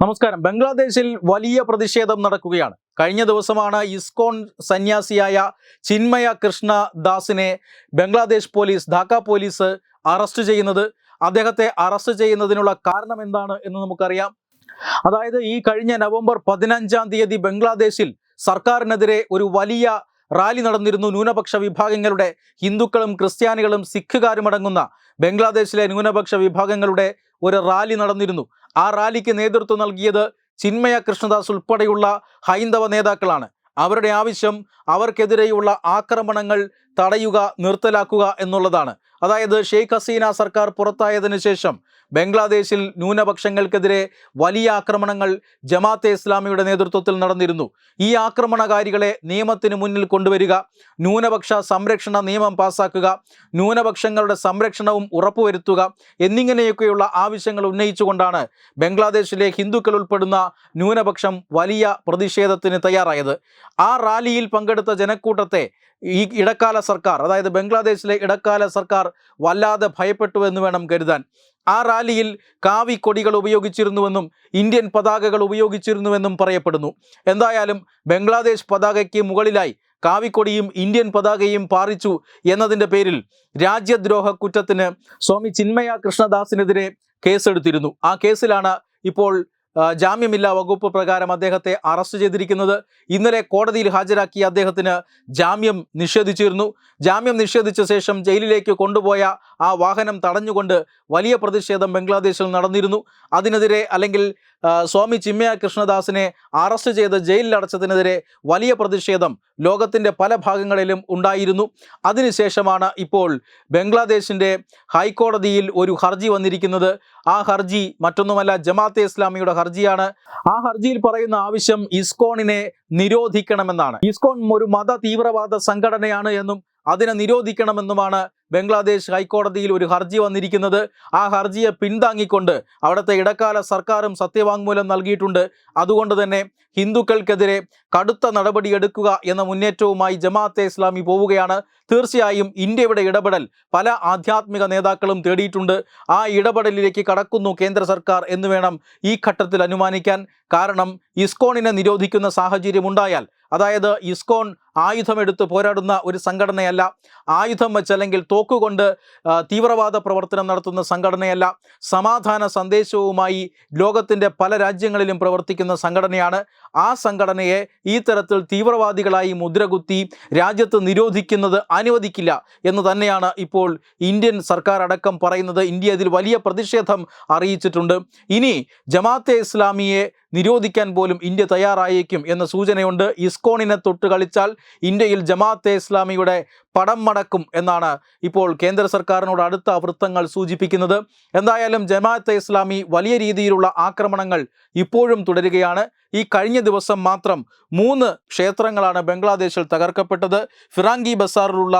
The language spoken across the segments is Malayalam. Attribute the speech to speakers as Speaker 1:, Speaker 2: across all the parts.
Speaker 1: നമസ്കാരം. ബംഗ്ലാദേശിൽ വലിയ പ്രതിഷേധം നടക്കുകയാണ്. കഴിഞ്ഞ ദിവസമാണ് ഇസ്കോൺ സന്യാസിയായ Chinmaya Krishna ദാസിനെ Bangladesh police Dhaka police arrest ചെയ്യുന്നത്. അദ്ദേഹത്തെ അറസ്റ്റ് ചെയ്യുന്നതിനുള്ള കാരണം എന്താണ് എന്ന് നമുക്കറിയാം. അതായത് ഈ കഴിഞ്ഞ നവംബർ പതിനഞ്ചാം തീയതി ബംഗ്ലാദേശിൽ സർക്കാരിനെതിരെ ഒരു വലിയ റാലി നടന്നിരുന്നു. ന്യൂനപക്ഷ വിഭാഗങ്ങളുടെ ഹിന്ദുക്കളും ക്രിസ്ത്യാനികളും സിഖുകാരും അടങ്ങുന്ന ബംഗ്ലാദേശിലെ ന്യൂനപക്ഷ വിഭാഗങ്ങളുടെ ഒരു റാലി നടന്നിരുന്നു. ആ റാലിക്ക് നേതൃത്വം നൽകിയത് ചിന്മയ കൃഷ്ണദാസ് ഉൾപ്പെടെയുള്ള ഹൈന്ദവ നേതാക്കളാണ്. അവരുടെ ആവശ്യം അവർക്കെതിരെയുള്ള ആക്രമണങ്ങൾ തടയുക നിർത്തലാക്കുക എന്നുള്ളതാണ്. അതായത് ഷെയ്ഖ് ഹസീന സർക്കാർ പുറത്തായതിനു ശേഷം ബംഗ്ലാദേശിൽ ന്യൂനപക്ഷങ്ങൾക്കെതിരെ വലിയ ആക്രമണങ്ങൾ ജമാഅത്തെ ഇസ്ലാമിയുടെ നേതൃത്വത്തിൽ നടന്നിരുന്നു. ഈ ആക്രമണകാരികളെ നിയമത്തിന് മുന്നിൽ കൊണ്ടുവരിക ന്യൂനപക്ഷ സംരക്ഷണ നിയമം പാസാക്കുക ന്യൂനപക്ഷങ്ങളുടെ സംരക്ഷണവും ഉറപ്പുവരുത്തുക എന്നിങ്ങനെയൊക്കെയുള്ള ആവശ്യങ്ങൾ ഉന്നയിച്ചുകൊണ്ടാണ് ബംഗ്ലാദേശിലെ ഹിന്ദുക്കൾ ഉൾപ്പെടുന്ന ന്യൂനപക്ഷം വലിയ പ്രതിഷേധത്തിന് തയ്യാറായത്. ആ റാലിയിൽ പങ്കെടുത്ത ജനക്കൂട്ടത്തെ ഈ ഇടക്കാല സർക്കാർ അതായത് ബംഗ്ലാദേശിലെ ഇടക്കാല സർക്കാർ വല്ലാതെ ഭയപ്പെട്ടു എന്ന് വേണം കരുതാൻ. ആ റാലിയിൽ കാവി കൊടികൾ ഉപയോഗിച്ചിരുന്നുവെന്നും ഇന്ത്യൻ പതാകകൾ ഉപയോഗിച്ചിരുന്നുവെന്നും പറയപ്പെടുന്നു. എന്തായാലും ബംഗ്ലാദേശ് പതാകയ്ക്ക് മുകളിലായി കാവിക്കൊടിയും ഇന്ത്യൻ പതാകയും പാറിച്ചു എന്നതിന്റെ പേരിൽ രാജ്യദ്രോഹ കുറ്റത്തിന് സ്വാമി ചിന്മയ കൃഷ്ണദാസിനെതിരെ കേസെടുത്തിരുന്നു. ആ കേസിലാണ് ഇപ്പോൾ ജാമ്യമില്ലാ വകുപ്പ് പ്രകാരം അദ്ദേഹത്തെ അറസ്റ്റ് ചെയ്തിരിക്കുന്നത് ഇന്നലെ കോടതിയിൽ ഹാജരാക്കിയ അദ്ദേഹത്തിന് ജാമ്യം നിഷേധിച്ചിരുന്നു. ജാമ്യം നിഷേധിച്ച ശേഷം ജയിലിലേക്ക് കൊണ്ടുപോയ ആ വാഹനം തടഞ്ഞുകൊണ്ട് വലിയ പ്രതിഷേധം ബംഗ്ലാദേശിൽ നടന്നിരുന്നു. അതിനെതിരെ അല്ലെങ്കിൽ സ്വാമി ചിമ്മയ കൃഷ്ണദാസിനെ അറസ്റ്റ് ചെയ്ത് ജയിലിൽ അടച്ചതിനെതിരെ വലിയ പ്രതിഷേധം ലോകത്തിന്റെ പല ഭാഗങ്ങളിലും ഉണ്ടായിരുന്നു. അതിനുശേഷമാണ് ഇപ്പോൾ ബംഗ്ലാദേശിന്റെ ഹൈക്കോടതിയിൽ ഒരു ഹർജി വന്നിരിക്കുന്നത്. ആ ഹർജി മറ്റൊന്നുമല്ല ജമാഅത്തെ ഇസ്ലാമിയുടെ ഹർജിയാണ്. ആ ഹർജിയിൽ പറയുന്ന ആവശ്യം ഇസ്കോണിനെ നിരോധിക്കണമെന്നാണ്. ഇസ്കോൺ ഒരു മത തീവ്രവാദ സംഘടനയാണ് എന്നും അതിനെ നിരോധിക്കണമെന്നുമാണ് ബംഗ്ലാദേശ് ഹൈക്കോടതിയിൽ ഒരു ഹർജി വന്നിരിക്കുന്നത്. ആ ഹർജിയെ പിന്താങ്ങിക്കൊണ്ട് അവിടുത്തെ ഇടക്കാല സർക്കാരും സത്യവാങ്മൂലം നൽകിയിട്ടുണ്ട്. അതുകൊണ്ട് തന്നെ ഹിന്ദുക്കൾക്കെതിരെ കടുത്ത നടപടിയെടുക്കുക എന്ന മുന്നേറ്റവുമായി ജമാഅത്തെ ഇസ്ലാമി പോവുകയാണ്. തീർച്ചയായും ഇന്ത്യയുടെ ഇടപെടൽ പല ആധ്യാത്മിക നേതാക്കളും തേടിയിട്ടുണ്ട്. ആ ഇടപെടലിലേക്ക് കടക്കുന്നു കേന്ദ്ര സർക്കാർ എന്ന് വേണം ഈ ഘട്ടത്തിൽ അനുമാനിക്കാൻ. കാരണം ഇസ്കോണിനെ നിരോധിക്കുന്ന സാഹചര്യം ഉണ്ടായാൽ അതായത് ഇസ്കോൺ ആയുധമെടുത്ത് പോരാടുന്ന ഒരു സംഘടനയല്ല. ആയുധം വെച്ചല്ലെങ്കിൽ തോക്കുകൊണ്ട് തീവ്രവാദ പ്രവർത്തനം നടത്തുന്ന സംഘടനയല്ല. സമാധാന സന്ദേശവുമായി ലോകത്തിന്റെ പല രാജ്യങ്ങളിലും പ്രവർത്തിക്കുന്ന സംഘടനയാണ്. ആ സംഘടനയെ ഈ തരത്തിൽ തീവ്രവാദികളായി മുദ്രകുത്തി രാജ്യത്ത് നിരോധിക്കുന്നത് അനുവദിക്കില്ല എന്ന് തന്നെയാണ് ഇപ്പോൾ ഇന്ത്യൻ സർക്കാർ അടക്കം പറയുന്നത്. ഇന്ത്യ ഇതിൽ വലിയ പ്രതിഷേധം അറിയിച്ചിട്ടുണ്ട്. ഇനി ജമാഅത്തെ ഇസ്ലാമിയെ നിരോധിക്കാൻ പോലും ഇന്ത്യ തയ്യാറായേക്കും എന്ന സൂചനയുണ്ട്. ഇസ്കോണിനെ തൊട്ട് കളിച്ചാൽ ഇന്ത്യയിൽ ജമാഅത്തെ ഇസ്ലാമിയുടെ പടം മടക്കും എന്നാണ് ഇപ്പോൾ കേന്ദ്ര സർക്കാരിനോട് അടുത്ത വൃത്തങ്ങൾ സൂചിപ്പിക്കുന്നത്. എന്തായാലും ജമാഅത്തെ ഇസ്ലാമി വലിയ രീതിയിലുള്ള ആക്രമണങ്ങൾ ഇപ്പോഴും തുടരുകയാണ്. ഈ കഴിഞ്ഞ ദിവസം മാത്രം മൂന്ന് ക്ഷേത്രങ്ങളാണ് ബംഗ്ലാദേശിൽ തകർക്കപ്പെട്ടത്. ഫിറാങ്കി ബസാറിലുള്ള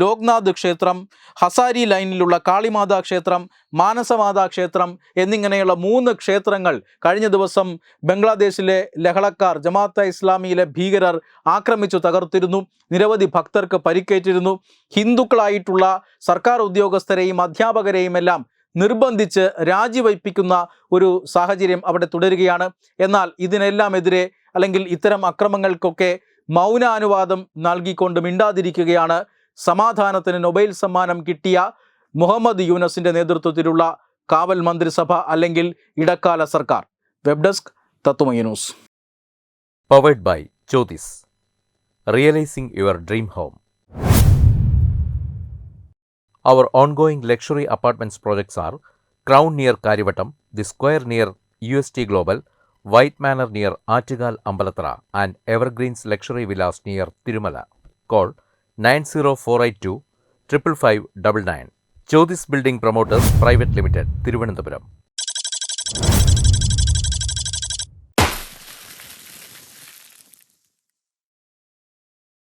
Speaker 1: ലോക്നാഥ് ക്ഷേത്രം ഹസാരി ലൈനിലുള്ള കാളിമാതാ ക്ഷേത്രം മാനസമാതാ ക്ഷേത്രം എന്നിങ്ങനെയുള്ള മൂന്ന് ക്ഷേത്രങ്ങൾ കഴിഞ്ഞ ദിവസം ബംഗ്ലാദേശിലെ ലഹളക്കാർ ജമാഅത്ത ഇസ്ലാമിയിലെ ഭീകരർ ആക്രമിച്ചു തകർത്തിരുന്നു. നിരവധി ഭക്തർക്ക് പരിക്കേറ്റിരുന്നു. ഹിന്ദുക്കളായിട്ടുള്ള സർക്കാർ ഉദ്യോഗസ്ഥരെയും അധ്യാപകരെയും എല്ലാം നിർബന്ധിച്ച് രാജിവയ്പ്പിക്കുന്ന ഒരു സാഹചര്യം അവിടെ തുടരുകയാണ് എന്നാൽ ഇതിനെല്ലാം എതിരെ അല്ലെങ്കിൽ ഇത്തരം അക്രമങ്ങൾക്കൊക്കെ മൗനാനുവാദം നൽകിക്കൊണ്ട് മിണ്ടാതിരിക്കുകയാണ് സമാധാനത്തിന് നൊബൈൽ സമ്മാനം കിട്ടിയ മുഹമ്മദ് യൂനസിന്റെ നേതൃത്വത്തിലുള്ള കാവൽ മന്ത്രിസഭ അല്ലെങ്കിൽ ഇടക്കാല സർക്കാർ web desk Tatwamayi news
Speaker 2: powered by Jyotis. Realising your dream home. Our ongoing luxury apartments projects are Crown near Karivattam, The Square near UST Global, White Manor near Attigal Ambalatra, and Evergreens Luxury Villas near Tirumala. Call 90482 55599. Jyotis Building Promoters Private Limited, Thiruvananthapuram.